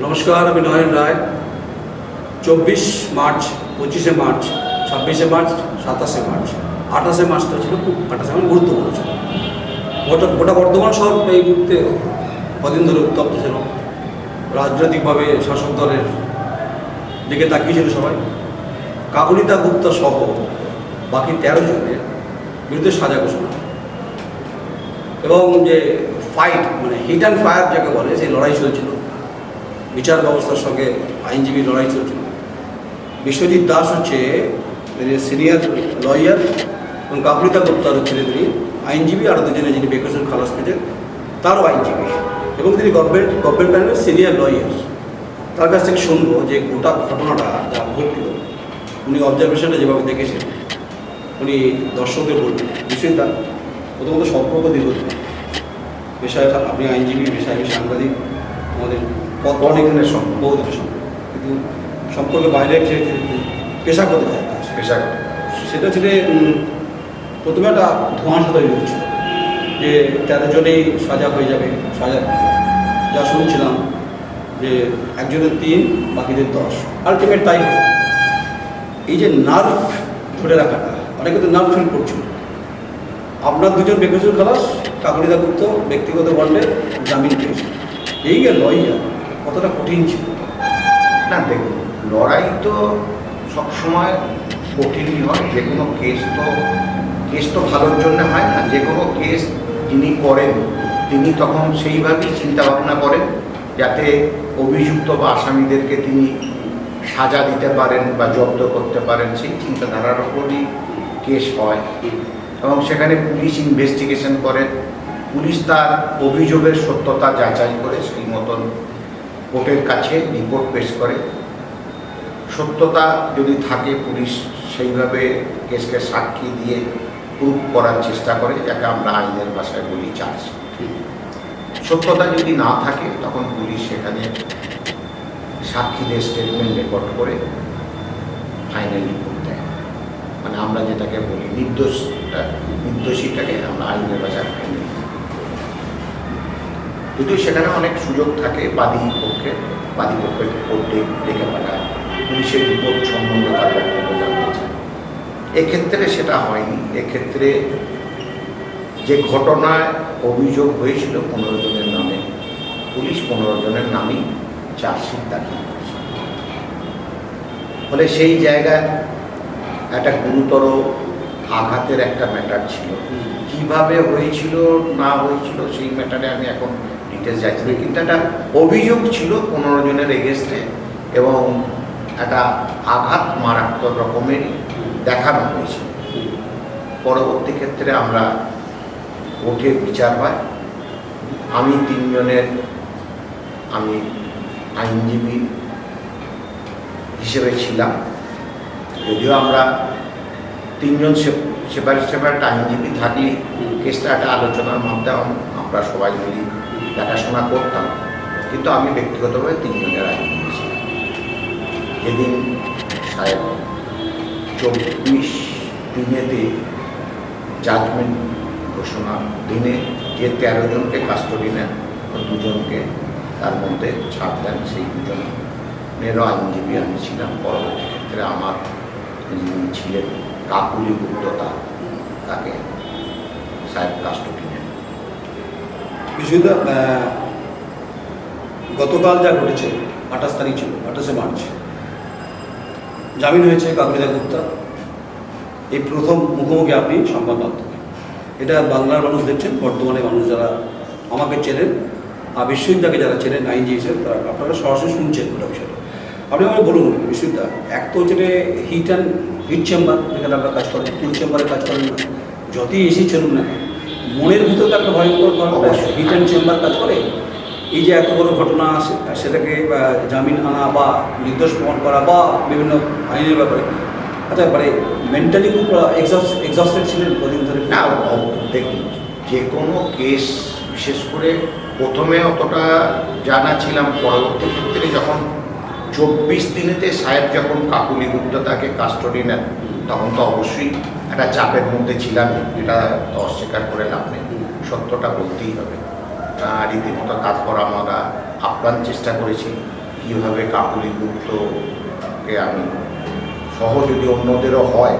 নমস্কার, আমি নয়ন রায়। চব্বিশ মার্চ, পঁচিশে মার্চ, ছাব্বিশে মার্চ, সাতাশে মার্চ। আঠাশে মার্চটা ছিল খুব আঠাশে মার্চ গুরুত্বপূর্ণ ছিল। গোটা গোটা বর্ধমান শহর এই মুহূর্তে কদিন ধরে উত্তপ্ত ছিল। রাজনৈতিকভাবে শাসক দলের দিকে তাকিয়েছিল সবাই। কাকুলিতা গুপ্তা সহ বাকি তেরো জনের বিরুদ্ধে সাজা ঘোষণা। এবং যে ফাইট মানে হিট অ্যান্ড ফায়ার যাকে বলে, সেই লড়াই চলছিল। বিচার ব্যবস্থার সঙ্গে আইনজীবী লড়াই চলছিল বিশ্বজিৎ দাস হচ্ছে সিনিয়র লয়ার এবং কাকুলিতা গুপ্তার হচ্ছেন তিনি আইনজীবী আর দুজনে যিনি বেকসুর খালাস পেয়েছেন, তারও আইনজীবী এবং তিনি গভর্নমেন্ট গভর্নমেন্ট প্যানেলের সিনিয়র লয়ার। তার কাছ থেকে শুনব যে গোটা ঘটনাটা যা ঘটল। উনি অবজারভেশনে যেভাবে দেখেছেন, উনি দর্শকদের বলবেন। নিশ্চয়ই তার প্রথমত সম্পর্ক দীর্ঘদিন। পেশায় আপনি আইনজীবী, পেশায় সাংবাদিক, আমাদের বহুদিনের সম্পর্ক। সম্পর্ক কিন্তু সম্পর্কে বাইরে যে পেশাগত জায়গা পেশাগত সেটা ছিল প্রথমে একটা ধোঁয়াশা তৈরি হচ্ছিল যে তেরো জনেই সাজা হয়ে যাবে সাজা যা শুনছিলাম যে একজনের তিন বাকিদের দশ। আলটিমেট তাই এই যে নার্ভ ধরে রাখাটা অনেকে তো নার্ভ ফিল করছিল আপনার দুজন বেকসুর খালাস কাকুরিদা গুপ্ত ব্যক্তিগত বন্ডে জামিন পেয়েছে। এই যে লইয়া কতটা কঠিন ছিল? না, দেখুন, লড়াই তো সবসময় কঠিনই হয়। যে কোনো কেস তো কেস তো ভালোর জন্য হয় না। যে কোনো কেস যিনি করেন, তিনি তখন সেইভাবেই চিন্তা ভাবনা করেন, যাতে অভিযুক্ত বা আসামিদেরকে তিনি সাজা দিতে পারেন বা জব্দ করতে পারেন। সেই চিন্তাধারার উপরই কেস হয়। এবং সেখানে পুলিশ ইনভেস্টিগেশন করে। পুলিশ তার অভিযোগের সত্যতা যাচাই করে, সেই মতন কোর্টের কাছে রিপোর্ট পেশ করে। সত্যতা যদি থাকে, পুলিশ সেইভাবে কেসকে সাক্ষী দিয়ে প্রুভ করার চেষ্টা করে, যাকে আমরা আইনের ভাষায় বলি চার্জ সত্যতা যদি না থাকে, তখন পুলিশ সেখানে সাক্ষীদের স্টেটমেন্ট রেকর্ড করে ফাইনাল রিপোর্ট দেয়। মানে আমরা যেটাকে বলি নির্দোষ, নির্দোষীটাকে আমরা আইনের ভাষায় ফাইনাল যদিও সেখানে অনেক সুযোগ থাকে বাদী পক্ষে বাদী পক্ষের কোর্টে ডেকে পাঠায় পুলিশের রিপোর্ট সম্বন্ধে তার বক্তব্য জানতে চায় এক্ষেত্রে সেটা হয়নি। এক্ষেত্রে যে ঘটনায় অভিযোগ হয়েছিল পনেরো জনের নামে পুলিশ পনেরো জনের নামেই চার্জশিট দাখিল করেছে। ফলে সেই জায়গায় একটা গুরুতর আঘাতের একটা ম্যাটার ছিল। কীভাবে হয়েছিল না হয়েছিল সেই ম্যাটারে আমি এখন ডিটেলস যাচ্ছি না কিন্তু একটা অভিযোগ ছিল পনেরো জনের এগেস্টে এবং একটা আঘাত মারাত্মক রকমেরই দেখানো হয়েছে। পরবর্তী ক্ষেত্রে আমরা কোর্টে বিচার পাই আমি তিনজনের, আমি আইনজীবী হিসেবে ছিলাম। যদিও আমরা তিনজন সেপারেট সেপারেট আইনজীবী থাকলেই কেসটা একটা আলোচনার মাধ্যমে। আমরা সবাই মিলি দেখাশোনা করতাম, কিন্তু আমি ব্যক্তিগতভাবে তিনজনের আইনজীবী ছিলাম যেদিন সাহেব চব্বিশ দিনেতে জাজমেন্ট ঘোষণা দিনে যে তেরো জনকে কাস্টডি নেন দুজনকে তার মধ্যে ছাড় দেন, সেই দুজনেরও আইনজীবী আমি ছিলাম। পরবর্তী ক্ষেত্রে আমার ছিলেন কাকুলি গুপ্ততা, তাকে সাহেব কাস্টডি বিশুদ্ধা গতকাল যা ঘটেছে, আঠাশ তারিখ ছিল, আঠাশে মার্চ। জামিন হয়েছে কাকুরিদা গুপ্তা। এই প্রথম মুখোমুখি আপনি সংবাদ মাধ্যমে। এটা বাংলার মানুষ দেখছেন, বর্তমানে মানুষ যারা আমাকে চেনেন, আর বিশ্ববিদ্যাকে যারা চেনেন, আইনজীবী হিসেবে তারা, আপনারা সরাসরি শুনছেন গোটা বিষয়টা। আপনি আমাকে বলুন বিশ্ববিদ্যা এক তো হচ্ছে হিট অ্যান্ড হিট চেম্বার যেখানে আমরা কাজ করেন কুল চেম্বারে কাজ করেন যতই এসি চলুন না মনের ভিতরে তো একটা ভয়ঙ্কর অ্যান্ড চেম্বার কাজ করে। এই যে এত বড় ঘটনা সেটাকে জামিন আনা বা নির্দোষ প্রমাণ করা বা বিভিন্ন আইনের ব্যাপারে। আচ্ছা মানে মেন্টালি খুব এক্সস্টেড ছিলেন কদিন ধরে? না দেখুন যে কোনো কেস বিশেষ করে প্রথমে অতটা জানা ছিলাম পরবর্তী ক্ষেত্রে যখন চব্বিশ দিনেতে সাহেব যখন কাকুলি গুপ্ত তাকে কাস্টডি নেন, তখন তো অবশ্যই একটা চাপের মধ্যে ছিলাম এটা তো অস্বীকার করে লাভ নেই। সত্যটা বলতেই হবে। রীতিমতো তারপর আমরা আপ্রাণ চেষ্টা করেছি, কীভাবে কাকুলি গুপ্তকে আমি সহ যদি অন্যদেরও হয়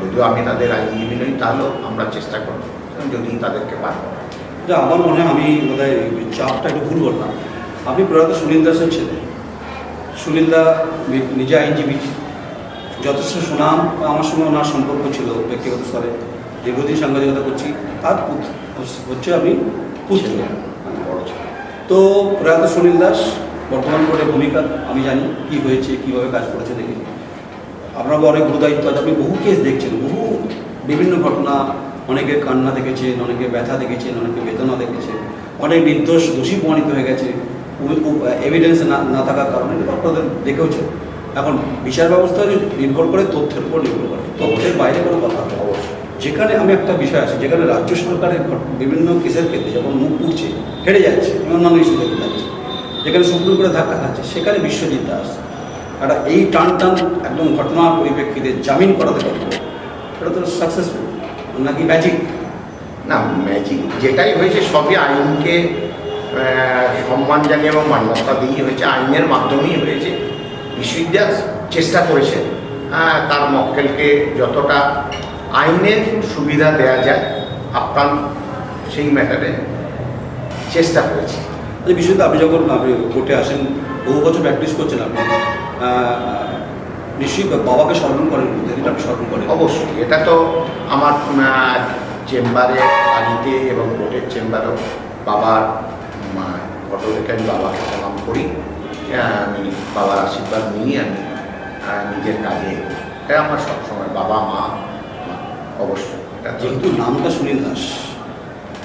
যদিও আমি তাদের আইনজীবী নই, তাহলেও আমরা চেষ্টা করব, যদি তাদেরকে পার আমার মনে হয় আমি ওই চাপটা একটু ভুল করলাম। আমি প্রয়াত সুনীল দাসের ছেলে। সুনীল দা নি- নিজে আইনজীবী। যথেষ্ট সুনাম আমার সঙ্গে ওনার সম্পর্ক ছিল ব্যক্তিগত স্তরে। দীর্ঘদিন সাংবাদিকতা করছি। তার হচ্ছে আমি পুত্র। ছেলে। তো প্রয়াত সুনীল দাস বর্তমান করে ভূমিকা আমি জানি কি হয়েছে কীভাবে কাজ করেছে দেখি আপনাকে অনেক গুরুদায়িত্ব আছে। আপনি বহু কেস দেখছেন বহু বিভিন্ন ঘটনা। অনেকে কান্না দেখেছেন অনেকে ব্যথা দেখেছেন অনেকে বেদনা দেখেছেন। অনেক নির্দোষ দোষী প্রমাণিত হয়ে গেছে। এভিডেন্স না না থাকার কারণে এটা আপনাদের দেখেওছেন এখন বিচার ব্যবস্থা নির্ভর করে তথ্যের উপর নির্ভর করে তথ্যের বাইরে কোনো কথা হবে অবশ্যই। যেখানে আমি একটা বিষয় আছে যেখানে রাজ্য সরকারের বিভিন্ন কেসের ক্ষেত্রে যখন মুখ পুড়ছে হেরে যাচ্ছে অন্যান্য ইস্যু দেখতে যাচ্ছে যেখানে সুপ্রিম কোর্টে ধাক্কা খাচ্ছে সেখানে বিশ্বজিৎ দাস একটা এই টান টান একদম ঘটনার পরিপ্রেক্ষিতে জামিন করাতে পারব এটা তো সাকসেসফুল নাকি ম্যাজিক না ম্যাজিক যেটাই হয়েছে সবই আইনকে সম্মান জানিয়ে এবং মান্যতা দিয়ে হয়েছে আইনের মাধ্যমেই হয়েছে। বিশ্ববিদ্যালয় চেষ্টা করেছে তার মক্কেলকে যতটা আইনের সুবিধা দেওয়া যায় আপ্রাণ সেই ম্যাটারে চেষ্টা করেছে। এই বিষয়তে আপনি যখন আপনি কোর্টে আসেন বহু বছর প্র্যাকটিস করছেন আপনি নিশ্চয়ই বাবাকে স্মরণ করেন আপনি স্মরণ করেন। অবশ্যই এটা তো আমার চেম্বারে বাড়িতে এবং কোর্টের চেম্বারেও বাবার রেখে আমি বাবাকে প্রণাম করি আহ, আমি বাবার আশীর্বাদ নিয়ে আমি নিজের কাজে এটা আমার সবসময় বাবা মা অবশ্যই এটা যেহেতু নামটা সুনীল দাস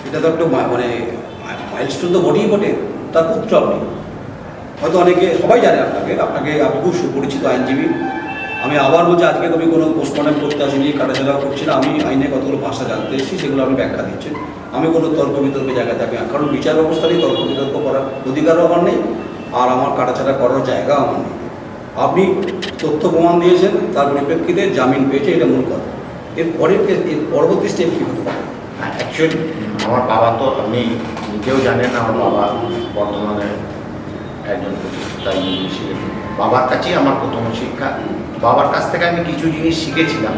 এটা তো একটা মানে মাইলস্টোন তো বটেই বটে তার পুত্র আপনি হয়তো অনেকে সবাই জানে আপনাকে আপনাকে আপনি খুব সুপরিচিত আইনজীবী আমি আবার বলছি, আজকে আমি কোনো পোস্টমর্টম করতে আসিনি কাটাছাড়া করছি না। আমি আইনে কতগুলো ভাষা জানতে এসেছি, সেগুলো আমি ব্যাখ্যা দিচ্ছি। আমি কোনো তর্ক বিতর্ক জায়গায় থাকি না কারণ বিচার ব্যবস্থারই তর্ক বিতর্ক করার অধিকারও আমার নেই, আর আমার কাটাছাড়া করার জায়গাও আমার নেই। আপনি তথ্য প্রমাণ দিয়েছেন, তার পরিপ্রেক্ষিতে জামিন পেয়েছে, এটা মূল কথা। এর পরের এর পরবর্তী স্টেপ কী হতে পারে? অ্যাকচুয়ালি আমার বাবা তো আপনি নিজেও জানেন, আমার বাবা বর্তমানে একজন প্রতিষ্ঠিত বাবার কাছেই আমার প্রথম শিক্ষা। বাবার কাছ থেকে আমি কিছু জিনিস শিখেছিলাম।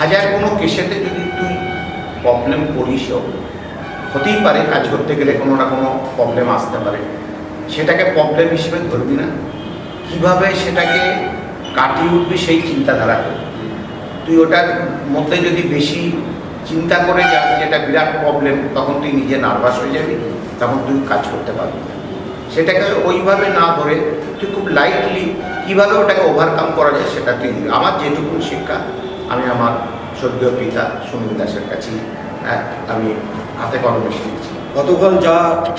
হাজার কোনো কেসেতে যদি তুই প্রবলেম করিসও হতেই পারে কাজ করতে গেলে কোনো না কোনো প্রবলেম আসতে পারে। সেটাকে প্রবলেম হিসেবে ধরবি না। কীভাবে সেটাকে কাটিয়ে উঠবি সেই চিন্তাধারা করবি তুই ওটার মধ্যে যদি বেশি চিন্তা করে যাস যেটা বিরাট প্রবলেম তখন তুই নিজে নার্ভাস হয়ে যাবি, তখন তুই কাজ করতে পারবি সেটাকে ওইভাবে না ধরে তুই খুব লাইটলি কীভাবে ওটাকে ওভারকাম করা যায় সেটা তুই আমার যেটুকু শিক্ষা আমি আমার সদ্য পিতা সুনীল দাসের কাছেই হ্যাঁ, আমি হাতে কলমে শিখেছি। গতকাল যা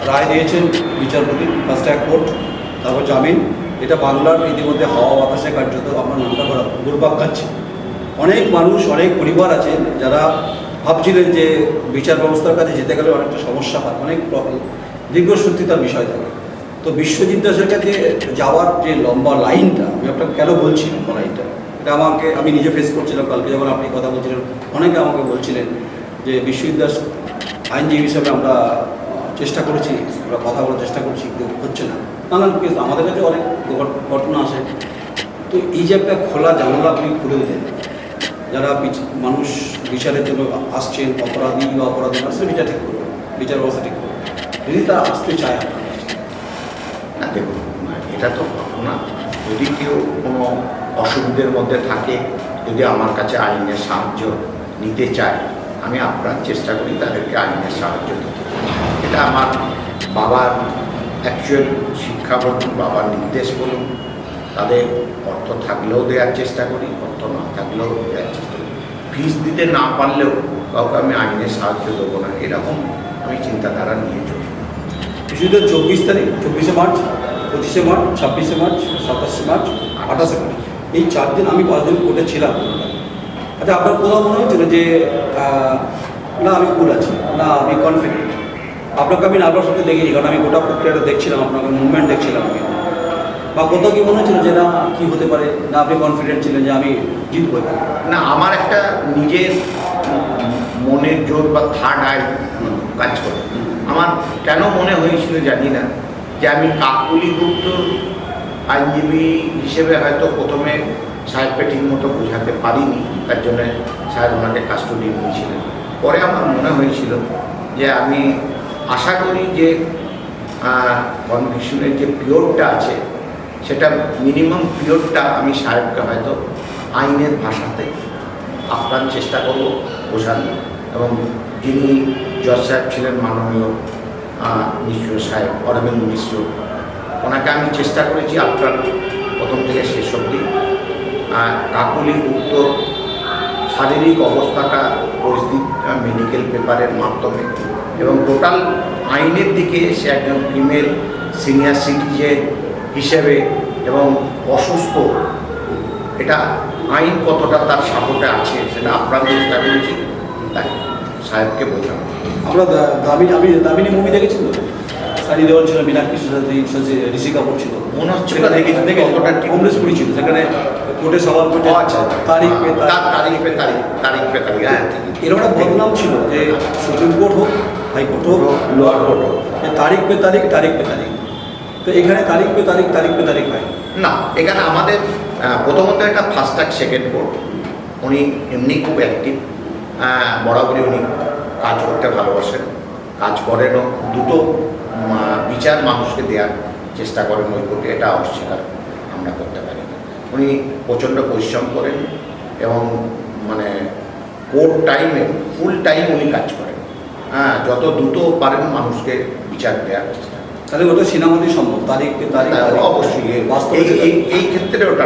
রায় দিয়েছেন বিচারপতি ফার্স্ট ট্র্যাক কোর্ট তারপর জামিন এটা বাংলার ইতিমধ্যে হাওয়া বাতাসে কার্যত আমার নামটা করা দুর্ভাগ খাচ্ছে। অনেক মানুষ অনেক পরিবার আছে যারা ভাবছিলেন যে বিচার ব্যবস্থার কাছে যেতে গেলে অনেকটা সমস্যা হয় অনেক দীর্ঘসূত্রিতার বিষয় থাকে। তো বিশ্বজিৎ দাসের কাছে যাওয়ার যে লম্বা লাইনটা, আমি আপনাকে কেন বলছি লাইনটা? এটা আমাকে, আমি নিজে ফেস করছিলাম কালকে, যখন আপনি কথা বলছিলেন। অনেকে আমাকে বলছিলেন যে বিশ্বজিৎ দাস আইনজীবী হিসাবে আমরা চেষ্টা করেছি, আমরা কথা বলার চেষ্টা করছি হচ্ছে না। নানান কেস আমাদের কাছে অনেক ঘট- ঘটনা আসে তো এই যে একটা খোলা জানালা আপনি খুলে দিলেন, যারা মানুষ বিচারের জন্য আসছেন, অপরাধী বা অপরাধী সে বিচার ঠিক করবে বিচার ব্যবস্থা ঠিক করবে যদি তারা আসতে চায় আপনার দেখুন এটা তো ঘটনা যদি কেউ কোনো অসুবিধের মধ্যে থাকে, যদি আমার কাছে আইনের সাহায্য নিতে চায়, আমি আপ্রাণ চেষ্টা করি তাদেরকে আইনের সাহায্য দিতে। এটা আমার বাবার অ্যাকচুয়াল শিক্ষা বলুন, বাবার নির্দেশ বলুন। তাদের অর্থ থাকলেও দেওয়ার চেষ্টা করি, অর্থ না থাকলেও দেওয়ার চেষ্টা করি। ফিস দিতে না পারলেও কাউকে আমি আইনের সাহায্য দেবো না। এরকম আমি চিন্তাধারা নিয়ে চলি বিশুদ্ধ চব্বিশ তারিখ, চব্বিশে মার্চ, পঁচিশে মার্চ, ছাব্বিশে মার্চ, সাতাশে মার্চ, আঠাশে মার্চ। এই চার দিন আমি পাঁচ দিন কোর্টে ছিলাম। আচ্ছা আপনার কোথাও মনে হচ্ছিল যে না, আমি কুল আছি, না, আমি কনফিডেন্ট আপনাকে আমি নার্ভাস হতে দেখিনি, কারণ আমি গোটা প্রক্রিয়াটা দেখছিলাম, আপনাকে মুভমেন্ট দেখছিলাম আমি। বা কোথাও কি মনে হচ্ছিল যে, না, কী হতে পারে? না, আপনি কনফিডেন্ট ছিলেন যে, আমি জিতবো না, আমার একটা নিজের মনের জোর বা থার্ড আই কাজ করে। আমার কেন মনে হয়েছিল জানি না যে আমি কাকুলি গুপ্তর আইনজীবী হিসেবে হয়তো প্রথমে সাহেবকে ঠিক মতো বোঝাতে পারিনি, তার জন্য সাহেব ওনাকে কাস্টডি নিয়েছিলেন। পরে আমার মনে হয়েছিল যে আমি আশা করি যে কনভিকশনের যে পিওরটা আছে, সেটা মিনিমাম পিওরটা আমি সাহেবকে হয়তো আইনের ভাষাতে আপ্রাণ চেষ্টা করব বোঝানো এবং যিনি জজ সাহেব ছিলেন মাননীয় মিশ্র সাহেব, অরবিন্দ মিশ্র। ওনাকে আমি চেষ্টা করেছি আপনার প্রথম থেকে শেষ অবধি। কাকুলি উত্তর, শারীরিক অবস্থাটা পরিস্থিতি মেডিকেল পেপারের মাধ্যমে। এবং টোটাল আইনের দিকে সে একজন ফিমেল সিনিয়র সিটিজেন হিসেবে এবং অসুস্থ, এটা আইন কতটা তার সাপোর্টে আছে সেটা আপনার চেষ্টা করেছি তাই সাহেবকে বোঝানো। আমরা দা- দামিনী আমি দামিনী মুভি দেখেছি তো? সানি দেওয়াল ছিল মীনাক্ষী সাথে ঋষি কাপুর ছিল। মনে হচ্ছে দেখেছি দেখেছি ঠিক। অমরেশপুরি ছিল। সেখানে কোর্টে সবার কোর্টে আচ্ছা। তারিখ পে তারিখ তার তারিখ পে তারিখ তারিখ পে তারিখ হ্যাঁ এরকম একটা বদনাম ছিল যে সুপ্রিম কোর্ট হোক হাইকোর্ট হোক লোয়ার কোর্ট হোক তারিখ পে তারিখ তারিখ পে তারিখ। তো এখানে তারিখ পে তারিখ তারিখ পে তারিখ হয়। না এখানে আমাদের প্রথমত একটা ফার্স্ট ট্র্যাক সেকেন্ড কোর্ট উনি এমনি খুব অ্যাক্টিভ বরাবরই উনি কাজ করতে ভালোবাসেন কাজ করেনও দুটো বিচার মানুষকে দেওয়ার চেষ্টা করেন ওই কোর্টে। এটা অস্বীকার আমরা করতে পারি উনি প্রচণ্ড পরিশ্রম করেন এবং মানে কোর্ট টাইমে ফুল টাইম উনি কাজ করেন। হ্যাঁ যত দ্রুত পারেন মানুষকে বিচার দেওয়ার চেষ্টা করেন। তাহলে ওটা সিনেমাতেই সম্ভব? তারিখ পে তারিখ হ্যাঁ, অবশ্যই। এই- এই যেটা- এই এই ক্ষেত্রে ওটা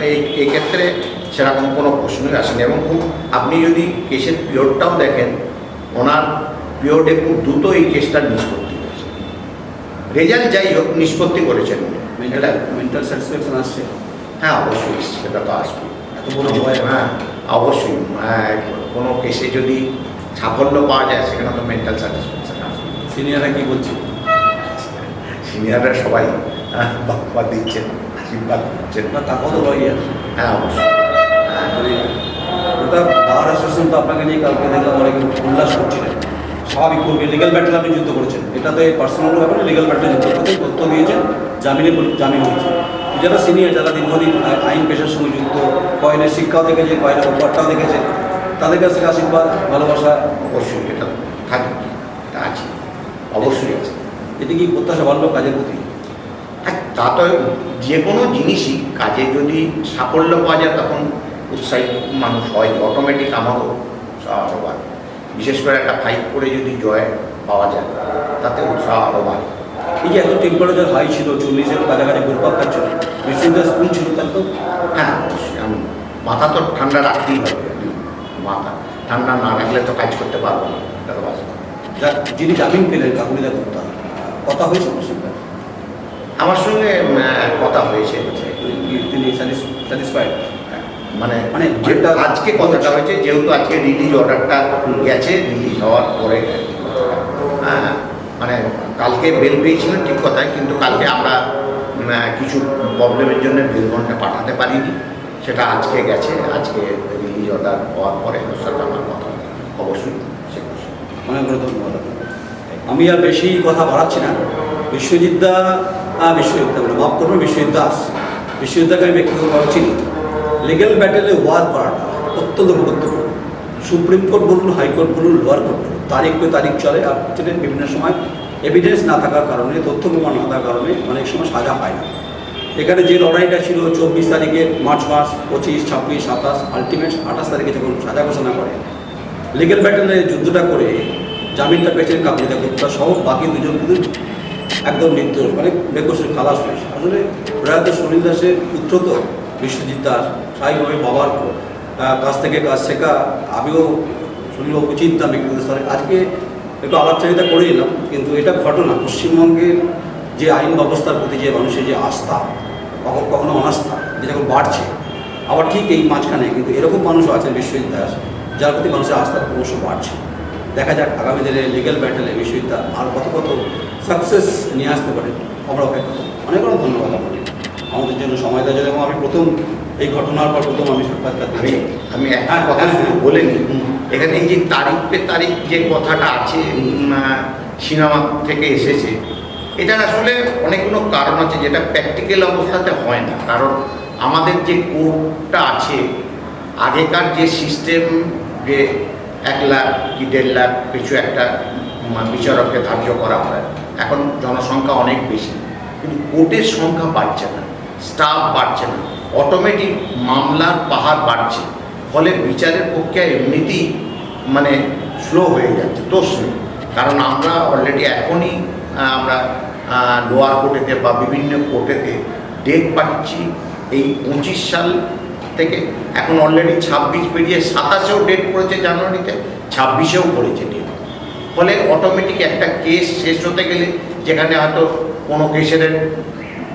এই এই ক্ষেত্রে সেরকম কোনো প্রশ্নই আসেনি। এবং খুব আপনি যদি কেসের পিরিয়ডটাও দেখেন ওনার পিরিয়ডে খুব দ্রুত এই কেসটার নিষ্পত্তি হয়েছে। রেজাল্ট যাই হোক নিষ্পত্তি করেছেন মেন্টাল এটা মেন্টাল স্যাটিসফ্যাকশন আসছে। হ্যাঁ অবশ্যই সেটা তো আসবে এত বড় ভয়। হ্যাঁ অবশ্যই। হ্যাঁ কোনো কেসে যদি সাফল্য পাওয়া যায় সেখানে তো মেন্টাল স্যাটিসফ্যাকশন আসবে সিনিয়ররা কি বলছে? সিনিয়ররা সবাই হ্যাঁ, বাবা দিচ্ছেন আশীর্বাদ দিচ্ছেন। না তা কত হ্যাঁ অবশ্যই। বার অ্যাসোসিয়েশন তো আপনাকে নিয়ে কালকে দেখলাম অনেকে উল্লাস করছিলেন। স্বাভাবিক করবে লিগাল ব্যাটেল আপনি যুদ্ধ করেছেন। এটাতে পার্সোনাল ব্যাপারে লিগাল ব্যাটেল যুদ্ধ করতে তথ্য দিয়েছেন, জামিনে জামিন হয়েছে। যারা সিনিয়র যারা দীর্ঘদিন আইন পেশার সঙ্গে যুক্ত, কয়েনের শিক্ষাও দেখেছে, কয়েনের অফারটাও দেখেছে, তাদের কাছ থেকে আশীর্বাদ, ভালোবাসা অবশ্যই এটা থাকবে, এটা আছে, অবশ্যই আছে। এটি কি প্রত্যাশা বাড়লো কাজের প্রতি? হ্যাঁ তা তো যে কোনো জিনিসই কাজে যদি সাফল্য পাওয়া যায়, তখন উৎসাহিত মানুষ হয় অটোমেটিক আমারও উৎসাহ আরও বাড়ে। বিশেষ করে একটা ফাইট করে যদি জয় পাওয়া যায় তাতে উৎসাহ আরও বাড়ে। এই যে এত টেম্পারেচার হাই ছিল চল্লিশের কাছাকাছি ঘুরপাক খাচ্ছিল বিশ্ববিদ্যালয় স্কুল ছিল তাহলে তো? হ্যাঁ অবশ্যই। মাথা তো ঠান্ডা রাখতেই হবে। মাথা ঠান্ডা না রাখলে তো কাজ করতে পারব না যিনি জামিন পেলেন কাকুলিদা গুপ্তা কথা হয়েছে ওনার সঙ্গে? আমার সঙ্গে কথা হয়েছে। তিনি স্যাটিসফাইড মানে মানে যেটা- আজকে কথাটা হয়েছে যেহেতু আজকে রিলিজ অর্ডারটা গেছে রিলিজ হওয়ার পরে। হ্যাঁ মানে কালকে বেল পেয়েছিলেন ঠিক কথাই কিন্তু কালকে আমরা কিছু প্রবলেমের জন্য বেল বন্ডটা পাঠাতে পারিনি। সেটা আজকে গেছে আজকে রিলিজ অর্ডার হওয়ার পরে সাথে আমার কথা অবশ্যই সে অনেক ধন্যবাদ আমি আর বেশি কথা বাড়াচ্ছি না। বিশ্বজিৎদা আহ, বিশ্বজিৎদা বলে মাফ করবেন বিশ্বজিৎ দাস। বিশ্বজিৎদাকে আমি ব্যক্তিগতভাবে চিনি। লিগেল ব্যাটেলে ওয়ার করাটা অত্যন্ত গুরুত্বপূর্ণ। সুপ্রিম কোর্ট বলুন হাইকোর্ট বলুন লোয়ার কোর্ট বলুন তারিখ পে তারিখ চলে, আর হচ্ছে বিভিন্ন সময় এভিডেন্স না থাকার কারণে, তথ্য প্রমাণ না থাকার কারণে অনেক সময় সাজা পায় না। এখানে যে লড়াইটা ছিল চব্বিশ তারিখে, মার্চ মাস, পঁচিশ, ছাব্বিশ, সাতাশ আলটিমেট আঠাশ তারিখে যখন সাজা ঘোষণা করে লিগেল ব্যাটেলে যুদ্ধটা করে, জামিনটা পেয়েছেন কাকুলিদা গুপ্তা সহ বাকি দুজন কিন্তু একদম নির্দোষ মানে বেকসের খালাস হয়েছে। আসলে প্রয়াত সুনীল দাসের পুত্র তো বিশ্বজিৎ দাস। স্বাভাবিকভাবে বাবার কাছ থেকে কাজ শেখা, আমিও সুনীল উচিত না ব্যক্তিগত স্তরে। আজকে একটু আলাপচারিতা করে নিলাম, কিন্তু এটা ঘটনা। পশ্চিমবঙ্গের যে আইন ব্যবস্থার প্রতি যে মানুষের যে আস্থা, কখনো কখনো অনাস্থা যেটা এখন বাড়ছে, আবার ঠিক এই মাঝখানে কিন্তু এরকম মানুষও আছেন বিশ্বজিৎ যার প্রতি মানুষের আস্থা ক্রমশ বাড়ছে। দেখা যাক আগামী দিনে লিগ্যাল ব্যাটেলে বিশ্ববিদ্যালয় আর কত কত সাকসেস নিয়ে আসতে পারে আমরা অপেক্ষা। অনেক অনেক ধন্যবাদ আপনাকে। আমাদের জন্য সময় দেওয়ার জন্য এবং আমি প্রথম এই ঘটনার পর প্রথম আমি সাক্ষাৎকার আমি আমি একটা কথা হ্যাঁ, শুধু হ্যাঁ। বলে নিই এখানে এই যে তারিখ পে তারিখ যে কথাটা আছে সিনেমা থেকে এসেছে এটার আসলে অনেকগুলো কারণ আছে যেটা প্র্যাকটিক্যাল অবস্থাতে হয় না। কারণ আমাদের যে কোর্টটা আছে আগেকার যে সিস্টেম যে এক লাখ কি দেড় লাখ পিছু একটা বিচারককে ধার্য করা হয় এখন জনসংখ্যা অনেক বেশি। কিন্তু কোর্টের সংখ্যা বাড়ছে না স্টাফ বাড়ছে না। অটোমেটিক মামলার পাহাড় বাড়ছে। ফলে বিচারের প্রক্রিয়া এমনিতেই মানে স্লো হয়ে যাচ্ছে নেই কারণ আমরা অলরেডি এখনই আমরা লোয়ার কোর্টেতে বা বিভিন্ন কোর্টেতে ডেট পাচ্ছি। এই পঁচিশ সাল থেকে এখন অলরেডি ছাব্বিশ পেরিয়ে সাতাশেও ডেট পড়েছে জানুয়ারিতে, ছাব্বিশেও পড়েছে ডেট ফলে অটোমেটিক একটা কেস শেষ হতে গেলে যেখানে হয়তো কোনো কেসের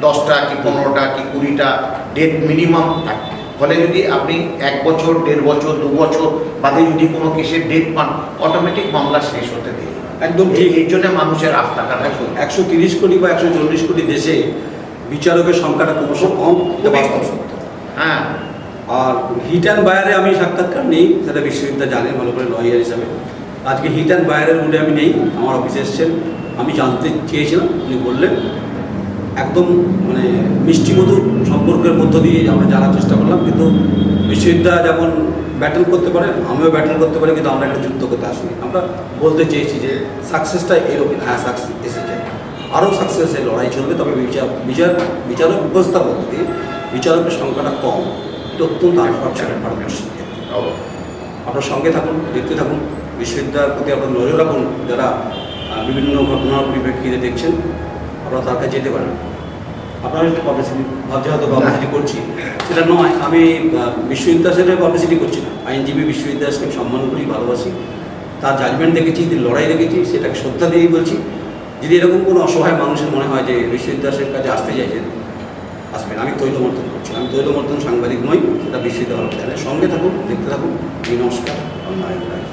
দশটা কি পনেরোটা কি কুড়িটা ডেট মিনিমাম থাকে। ফলে যদি আপনি এক বছর দেড় বছর দু বছর বাদে যদি কোনো কেসের ডেট পান অটোমেটিক মামলা শেষ হতে দেয়। একদম এই ঠিক। এই জন্য মানুষের আস্থাটা রাখুন একশো তিরিশ কোটি বা একশো চল্লিশ কোটি দেশে বিচারকের সংখ্যাটা ক্রমশ কম হ্যাঁ। আর হিট অ্যান্ড বায়ারে আমি সাক্ষাৎকার নেই সেটা বিশ্ববিদ্যালয় জানে ভালো করে লয়ার হিসাবে। আজকে হিট অ্যান্ড বায়ারের মুডে আমি নেই আমার অফিসে এসছেন। আমি জানতে চেয়েছিলাম উনি বললেন একদম মানে মিষ্টি মধুর সম্পর্কের মধ্য দিয়ে আমরা জানার চেষ্টা করলাম, কিন্তু বিশ্ববিদ্যালয় যেমন ব্যাটেল করতে পারে, আমিও ব্যাটেল করতে পারি, কিন্তু আমরা একটা যুদ্ধ করতে আসিনি। আমরা বলতে চেয়েছি যে সাকসেসটা এরকম হ্যাঁ সাকসেস এসেছে। আরও সাকসেস সাকসেসের লড়াই চলবে, তবে বিচার বিচার, বিচারক ব্যবস্থার মধ্যে দিয়ে বিচারকের সংখ্যাটা কম এটা অত্যন্ত আনফর্চুনেট ভারতবর্ষের ক্ষেত্রে। আপনার সঙ্গে থাকুন, দেখতে থাকুন বিশ্ববিদ্যালয়ের প্রতি আপনার নজর রাখুন, যারা বিভিন্ন ঘটনার পরিপ্রেক্ষিতে দেখছেন। আপনারা তার কাছে যেতে পারেন। আপনারা একটু পাবলিসিটি ভাবছে হয়তো পাবলিসিটি করছি। সেটা নয় আমি আহ, বিশ্ব পাবলিসিটি করছি না। আইনজীবী বিশ্ব সম্মান করি ভালোবাসি। তার জাজমেন্ট দেখেছি লড়াই দেখেছি সেটাকে শ্রদ্ধা দিয়েই বলছি। যদি এরকম কোনো অসহায় মানুষের মনে হয় যে বিশ্ব ইতিহাসের কাছে আসতে চাইছেন আসবেন। আমি তৈলমর্তন করছি আমি তৈলমর্তন সাংবাদিক নই সেটা বিশ্ববিদ্যালয় সঙ্গে থাকুন দেখতে থাকুন। এই নমস্কার। আমি নারায়ণ রায়